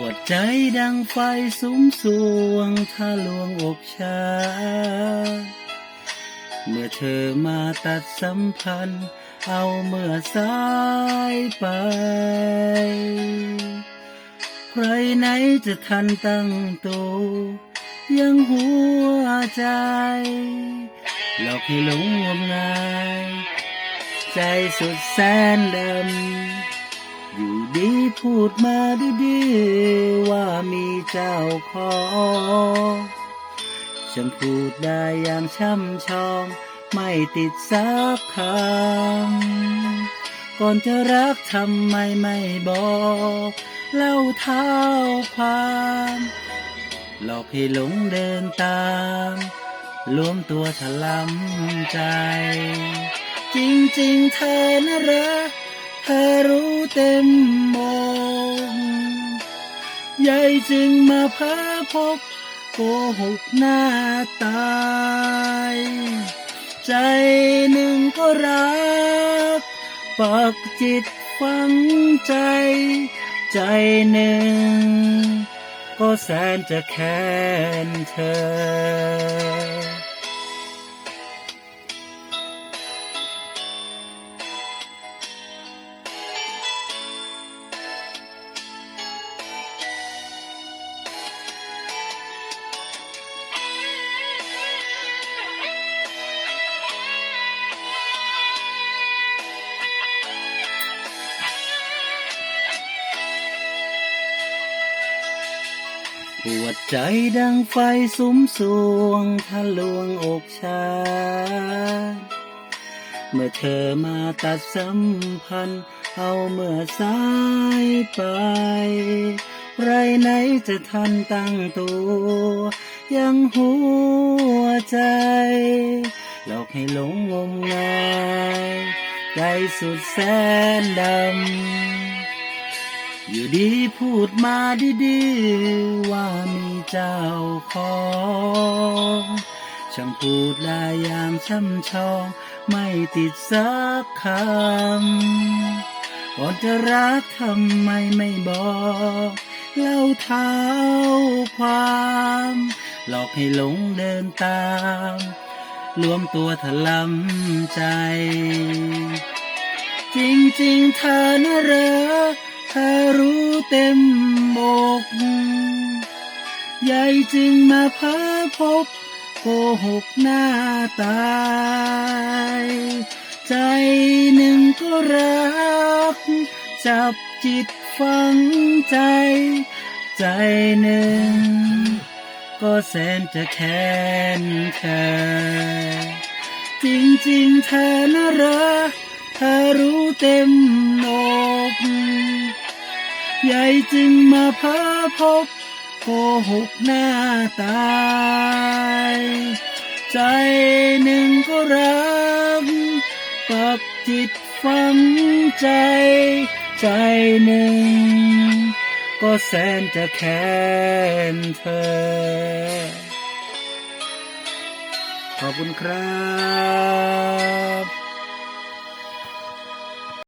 วดใจดังไฟสุมสวงถ้าลวงอกชา เมื่อเธอมาตัดสัมพันธ์ เอาเมื่อสายไป ใครไหนจะทันตั้งตัวยังหัวใจ หลอกให้หลงงมงาย ใจสุดแสนดำ อยู่ดีพูดมาดีๆ ว่ามีเจ้าของฉันพูดได้อย่างช่ำชอง ไม่ติดสักคำก่อนจะรักทำไมไม่บอก เล่าเท้าความหลอกให้หลงเดินตามรวมตัวถลำใจ จริงๆเธอนะรัก ธอรู้เต็มมงใหญ่จึงมาพาพบโกหกหน้าตาย ใจหนึ่งก็รัก ปักจิตฝังใจ ใจหนึ่ง ก็แสนจะแค้นเธอ ปวดใจดังไฟสุมสวงทะลวงอกชา เมื่อเธอมาตัดสัมพันธ์ เอาเมื่อสายไป ไรไหนจะทันตั้งตัว ยังหัวใจหลอกให้หลงงมงายใจสุดแสนดำ อยู่ดีพูดมาดีๆ ว่ามีเจ้าของช่างพูดได้อย่างช่ำชองไม่ติดสักคำก่อนจะรักทำไมไม่บอกเล่าเท้าความหลอกให้หลงเดินตามรวมตัวถลำใจ จริงๆเธอนะรักเธ อรู้เต็มอกใหญ่จึงมาพาพบโกหกหน้าตาย ใจหนึ่งก็รัก จับจิตฝังใจ ใจหนึ่ง ก็แสนจะแค้นเธอ จริงๆเธอน่ารักเธอรู้เต็ม ใหญ่จึงมาพาพบโกหกหน้าตาย ใจหนึ่งก็รักปักจิตฝังใจ ใจหนึ่ง ก็แสนจะแค้นเธอ ขอบคุณครับ